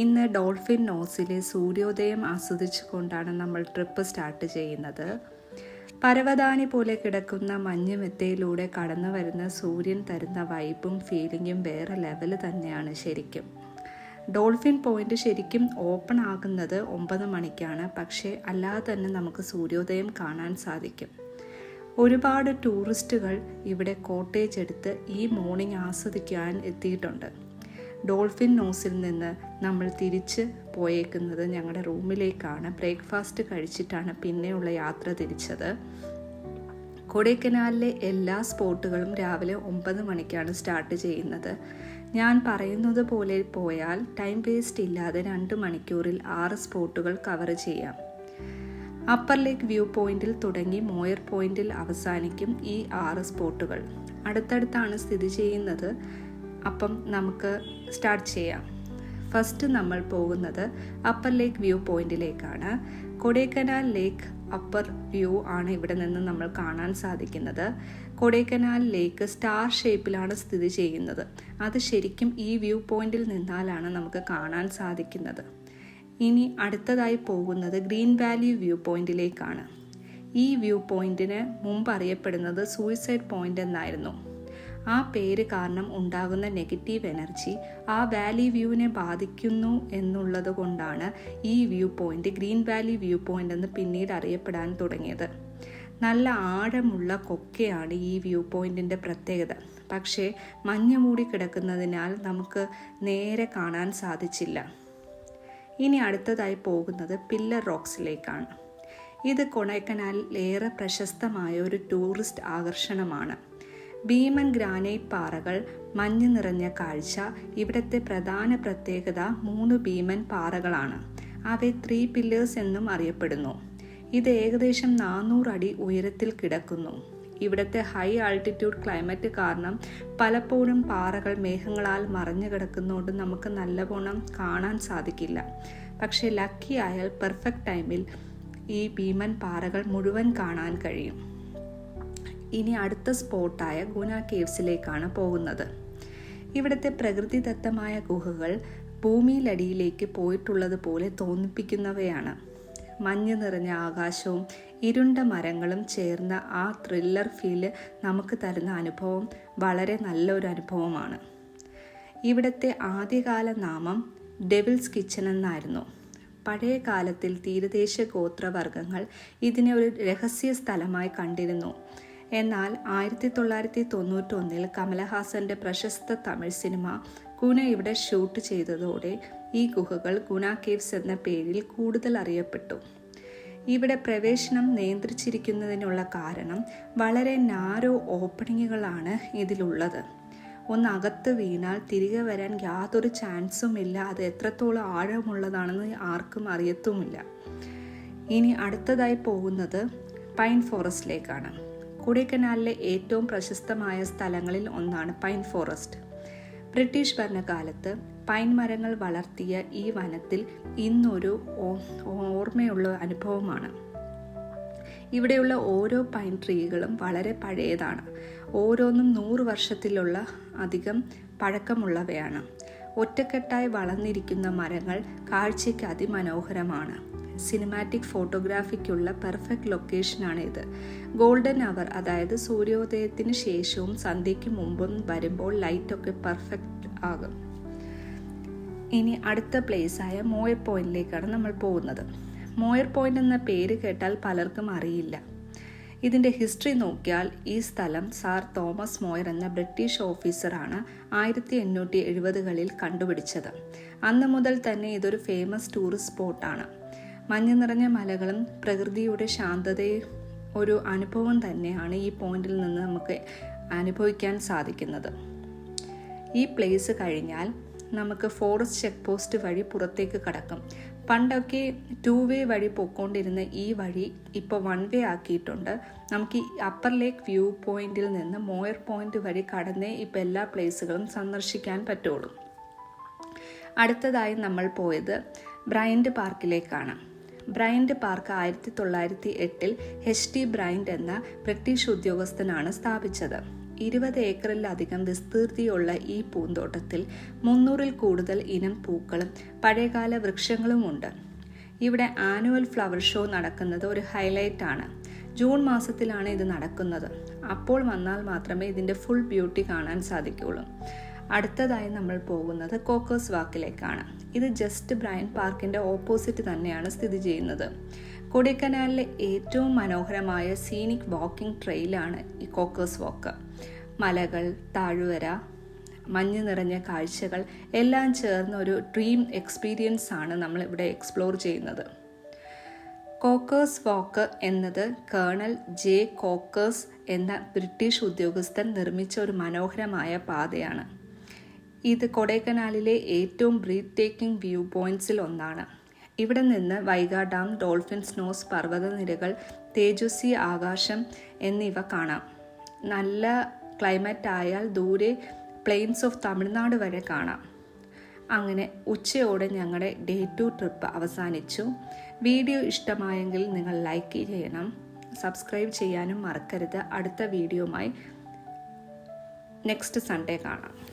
ഇന്ന് ഡോൾഫിൻ നോസിലെ സൂര്യോദയം ആസ്വദിച്ചുകൊണ്ടാണ് നമ്മൾ ട്രിപ്പ് സ്റ്റാർട്ട് ചെയ്യുന്നത്. പരവതാനി പോലെ കിടക്കുന്ന മഞ്ഞുമെത്തയിലൂടെ കടന്നു വരുന്ന സൂര്യൻ തരുന്ന വൈബും ഫീലിങ്ങും വേറെ ലെവൽ തന്നെയാണ് ശരിക്കും. ഡോൾഫിൻ പോയിന്റ് ശരിക്കും ഓപ്പൺ ആകുന്നത് ഒമ്പത് മണിക്കാണ്. പക്ഷേ അല്ലാതെ തന്നെ നമുക്ക് സൂര്യോദയം കാണാൻ സാധിക്കും. ഒരുപാട് ടൂറിസ്റ്റുകൾ ഇവിടെ കോട്ടേജ് എടുത്ത് ഈ മോർണിംഗ് ആസ്വദിക്കാൻ എത്തിയിട്ടുണ്ട്. ഡോൾഫിൻ നോസിൽ നിന്ന് നമ്മൾ തിരിച്ച് പോയേക്കുന്നത് ഞങ്ങളുടെ റൂമിലേക്കാണ്. ബ്രേക്ക്ഫാസ്റ്റ് കഴിച്ചിട്ടാണ് പിന്നെയുള്ള യാത്ര തിരിച്ചത്. കൊടൈക്കനാലിലെ എല്ലാ സ്പോട്ടുകളും രാവിലെ ഒമ്പത് മണിക്കാണ് സ്റ്റാർട്ട് ചെയ്യുന്നത്. ഞാൻ പറയുന്നത് പോലെ പോയാൽ ടൈം വേസ്റ്റ് ഇല്ലാതെ രണ്ട് മണിക്കൂറിൽ ആറ് സ്പോട്ടുകൾ കവർ ചെയ്യാം. അപ്പർ ലേക്ക് വ്യൂ പോയിന്റിൽ തുടങ്ങി മോയർ പോയിന്റിൽ അവസാനിക്കും ഈ ആറ് സ്പോട്ടുകൾ. അടുത്തടുത്താണ് സ്ഥിതി ചെയ്യുന്നത്. അപ്പം നമുക്ക് സ്റ്റാർട്ട് ചെയ്യാം. ഫസ്റ്റ് നമ്മൾ പോകുന്നത് അപ്പർ ലേക്ക് വ്യൂ പോയിന്റിലേക്കാണ് കൊടൈക്കനാൽ ലേക്ക് അപ്പർ വ്യൂ ആണ് ഇവിടെ നിന്ന് നമ്മൾ കാണാൻ സാധിക്കുന്നത്. കൊടൈക്കനാൽ ലേക്ക് സ്റ്റാർ ഷേപ്പിലാണ് സ്ഥിതി ചെയ്യുന്നത്. അത് ശരിക്കും ഈ വ്യൂ പോയിന്റിൽ നിന്നാലാണ് നമുക്ക് കാണാൻ സാധിക്കുന്നത്. ഇനി അടുത്തതായി പോകുന്നത് ഗ്രീൻ വാലി വ്യൂ പോയിന്റിലേക്കാണ് ഈ വ്യൂ പോയിന്റിന് മുമ്പ് അറിയപ്പെടുന്നത് സൂയിസൈഡ് പോയിന്റ് എന്നായിരുന്നു. ആ പേര് കാരണം ഉണ്ടാകുന്ന നെഗറ്റീവ് എനർജി ആ വാലി വ്യൂവിനെ ബാധിക്കുന്നു എന്നുള്ളത് കൊണ്ടാണ് ഈ view point green valley view point എന്ന് പിന്നീട് അറിയപ്പെടാൻ തുടങ്ങിയത്. നല്ല ആഴമുള്ള കൊക്കയാണ് ഈ വ്യൂ പോയിന്റിന്റെ പ്രത്യേകത. പക്ഷേ മഞ്ഞ മൂടി കിടക്കുന്നതിനാൽ നമുക്ക് നേരെ കാണാൻ സാധിച്ചില്ല. ഇനി അടുത്തതായി പോകുന്നത് പില്ലർ റോക്സിലേക്കാണ്. ഇത് കൊടൈക്കനാലിൽ ഏറെ പ്രശസ്തമായ ഒരു ടൂറിസ്റ്റ് ആകർഷണമാണ്. ഭീമൻ ഗ്രാനൈറ്റ് പാറകൾ മഞ്ഞ് നിറഞ്ഞ കാഴ്ച ഇവിടുത്തെ പ്രധാന പ്രത്യേകത മൂന്ന് ഭീമൻ പാറകളാണ്. അവയെ ത്രീ പില്ലേഴ്സ് എന്നും അറിയപ്പെടുന്നു. ഇത് ഏകദേശം നാനൂറ് അടി ഉയരത്തിൽ കിടക്കുന്നു. ഇവിടുത്തെ ഹൈ ആൾട്ടിറ്റ്യൂഡ് ക്ലൈമറ്റ് കാരണം പലപ്പോഴും പാറകൾ മേഘങ്ങളാൽ മറഞ്ഞു കിടക്കുന്നതുകൊണ്ട് നമുക്ക് നല്ലവണ്ണം കാണാൻ സാധിക്കില്ല. പക്ഷേ ലക്കി ആയാൽ പെർഫെക്റ്റ് ടൈമിൽ ഈ ഭീമൻ പാറകൾ മുഴുവൻ കാണാൻ കഴിയും. ഇനി അടുത്ത സ്പോട്ടായ ഗുന കേവ്സിലേക്കാണ് പോകുന്നത്. ഇവിടുത്തെ പ്രകൃതിദത്തമായ ഗുഹകൾ ഭൂമിയിലടിയിലേക്ക് പോയിട്ടുള്ളത് പോലെ തോന്നിപ്പിക്കുന്നവയാണ്. മഞ്ഞ് നിറഞ്ഞ ആകാശവും ഇരുണ്ട മരങ്ങളും ചേർന്ന ആ ത്രില്ലർ ഫീൽ നമുക്ക് തരുന്ന അനുഭവം വളരെ നല്ലൊരു അനുഭവമാണ്. ഇവിടുത്തെ ആദ്യകാല നാമം ഡെവിൾസ് കിച്ചൺ എന്നായിരുന്നു. പഴയ കാലത്തിൽ തീരദേശ ഗോത്രവർഗങ്ങൾ ഇതിനെ ഒരു രഹസ്യ സ്ഥലമായി കണ്ടിരുന്നു. എന്നാൽ ആയിരത്തി തൊള്ളായിരത്തി തൊണ്ണൂറ്റൊന്നിൽ കമലഹാസന്റെ പ്രശസ്ത തമിഴ് സിനിമ ഗുണ ഇവിടെ ഷൂട്ട് ചെയ്തതോടെ ഈ ഗുഹകൾ ഗുണ കേവ്സ് എന്ന പേരിൽ കൂടുതൽ അറിയപ്പെട്ടു. ഇവിടെ പ്രവേശനം നിയന്ത്രിച്ചിരിക്കുന്നതിനുള്ള കാരണം വളരെ നാരോ ഓപ്പണിങ്ങുകളാണ് ഇതിലുള്ളത്. ഒന്ന് അകത്ത് വീണാൽ തിരികെ വരാൻ യാതൊരു ചാൻസും ഇല്ല അത് എത്രത്തോളം ആഴമുള്ളതാണെന്ന് ആർക്കും അറിയത്തുമില്ല. ഇനി അടുത്തതായി പോകുന്നത് പൈൻ ഫോറസ്റ്റിലേക്കാണ്. കൊടൈക്കനാലിലെ ഏറ്റവും പ്രശസ്തമായ സ്ഥലങ്ങളിൽ ഒന്നാണ് പൈൻ ഫോറസ്റ്റ്. ബ്രിട്ടീഷ് ഭരണകാലത്ത് പൈൻ മരങ്ങൾ വളർത്തിയ ഈ വനത്തിൽ ഇന്നൊരു ഓർമ്മയുള്ള അനുഭവമാണ്. ഇവിടെയുള്ള ഓരോ പൈൻ ട്രീകളും വളരെ പഴയതാണ്. ഓരോന്നും നൂറ് വർഷത്തിലുള്ള അധികം പഴക്കമുള്ളവയാണ്. ഒറ്റക്കെട്ടായി വളർന്നിരിക്കുന്ന മരങ്ങൾ കാഴ്ചയ്ക്ക് അതിമനോഹരമാണ്. സിനിമാറ്റിക് ഫോട്ടോഗ്രാഫിക്കുള്ള പെർഫെക്റ്റ് ലൊക്കേഷനാണ് ഇത് ഗോൾഡൻ അവർ അതായത് സൂര്യോദയത്തിന് ശേഷവും സന്ധ്യയ്ക്ക് മുമ്പും വരുമ്പോൾ ലൈറ്റൊക്കെ പെർഫെക്റ്റ് ആകും. ഇനി അടുത്ത പ്ലേസായ മോയർ പോയിന്റിലേക്കാണ് നമ്മൾ പോകുന്നത്. മോയർ പോയിന്റ് എന്ന പേര് കേട്ടാൽ പലർക്കും അറിയില്ല. ഇതിന്റെ ഹിസ്റ്ററി നോക്കിയാൽ ഈ സ്ഥലം സാർ തോമസ് മോയർ എന്ന ബ്രിട്ടീഷ് ഓഫീസറാണ് ആയിരത്തി എണ്ണൂറ്റി എഴുപതുകളിൽ കണ്ടുപിടിച്ചത്. അന്ന് മുതൽ തന്നെ ഇതൊരു ഫേമസ് ടൂറിസ്റ്റ് സ്പോട്ടാണ് മഞ്ഞു നിറഞ്ഞ മലകളും പ്രകൃതിയുടെ ശാന്തതയും ഒരു അനുഭവം തന്നെയാണ് ഈ പോയിന്റിൽ നിന്ന് നമുക്ക് അനുഭവിക്കാൻ സാധിക്കുന്നത്. ഈ പ്ലേസ് കഴിഞ്ഞാൽ നമുക്ക് ഫോറസ്റ്റ് ചെക്ക് പോസ്റ്റ് വഴി പുറത്തേക്ക് കടക്കും. പണ്ടൊക്കെ ടു വേ വഴി പോയിക്കൊണ്ടിരുന്ന ഈ വഴി ഇപ്പോൾ വൺ വേ ആക്കിയിട്ടുണ്ട്. നമുക്ക് ഈ അപ്പർ ലേക്ക് വ്യൂ പോയിന്റിൽ നിന്ന് മോയർ പോയിന്റ് വഴി കടന്നേ ഇപ്പോൾ എല്ലാ പ്ലേസുകളും സന്ദർശിക്കാൻ പറ്റുള്ളൂ. അടുത്തതായി നമ്മൾ പോയത് ബ്രൈൻഡ് പാർക്കിലേക്കാണ് ബ്രൈൻഡ് പാർക്ക് ആയിരത്തി തൊള്ളായിരത്തി എട്ടിൽ എച്ച് ടി ബ്രൈൻഡ് എന്ന ബ്രിട്ടീഷ് ഉദ്യോഗസ്ഥനാണ് സ്ഥാപിച്ചത്. ഇരുപത് ഏക്കറിലധികം വിസ്തൃതിയുള്ള ഈ പൂന്തോട്ടത്തിൽ മുന്നൂറിൽ കൂടുതൽ ഇനം പൂക്കളും പഴയകാല വൃക്ഷങ്ങളുമുണ്ട്. ഇവിടെ ആനുവൽ ഫ്ലവർ ഷോ നടക്കുന്നത് ഒരു ഹൈലൈറ്റ് ആണ്. ജൂൺ മാസത്തിലാണ് ഇത് നടക്കുന്നത്. അപ്പോൾ വന്നാൽ മാത്രമേ ഇതിന്റെ ഫുൾ ബ്യൂട്ടി കാണാൻ സാധിക്കുകയുള്ളൂ. അടുത്തതായി നമ്മൾ പോകുന്നത് കോക്കോസ് വാക്കിലേക്കാണ്. ഇത് ജസ്റ്റ് ബ്രയൻ പാർക്കിന്റെ ഓപ്പോസിറ്റ് തന്നെയാണ് സ്ഥിതി ചെയ്യുന്നത്. കൊടൈക്കനാലിലെ ഏറ്റവും മനോഹരമായ സീനിക് വാക്കിംഗ് ട്രെയിലാണ് ഈ കോക്കേഴ്സ് വാക്ക് മലകൾ താഴ്വര മഞ്ഞ് നിറഞ്ഞ കാഴ്ചകൾ എല്ലാം ചേർന്ന ഒരു ഡ്രീം എക്സ്പീരിയൻസ് ആണ് നമ്മൾ ഇവിടെ എക്സ്പ്ലോർ ചെയ്യുന്നത്. കോക്കേഴ്സ് വാക്ക് എന്നത് കേണൽ ജെ കോക്കേഴ്സ് എന്ന ബ്രിട്ടീഷ് ഉദ്യോഗസ്ഥൻ നിർമ്മിച്ച ഒരു മനോഹരമായ പാതയാണ്. ഇത് കൊടൈക്കനാലിലെ ഏറ്റവും ബ്രീത്ത് ടേക്കിംഗ് വ്യൂ പോയിന്റ്സിൽ ഒന്നാണ്. ഇവിടെ നിന്ന് വൈഗ ഡാം ഡോൾഫിൻ സ്നോസ് പർവതനിരകൾ തേജസ്വി ആകാശം എന്നിവ കാണാം. നല്ല ക്ലൈമറ്റ് ആയാൽ ദൂരെ പ്ലെയിൻസ് ഓഫ് തമിഴ്നാട് വരെ കാണാം. അങ്ങനെ ഉച്ചയോടെ ഞങ്ങളുടെ ഡേ ടു ട്രിപ്പ് അവസാനിച്ചു. വീഡിയോ ഇഷ്ടമായെങ്കിൽ നിങ്ങൾ ലൈക്ക് ചെയ്യണം. സബ്സ്ക്രൈബ് ചെയ്യാനും മറക്കരുത്. അടുത്ത വീഡിയോമായി നെക്സ്റ്റ് സൺഡേ കാണാം.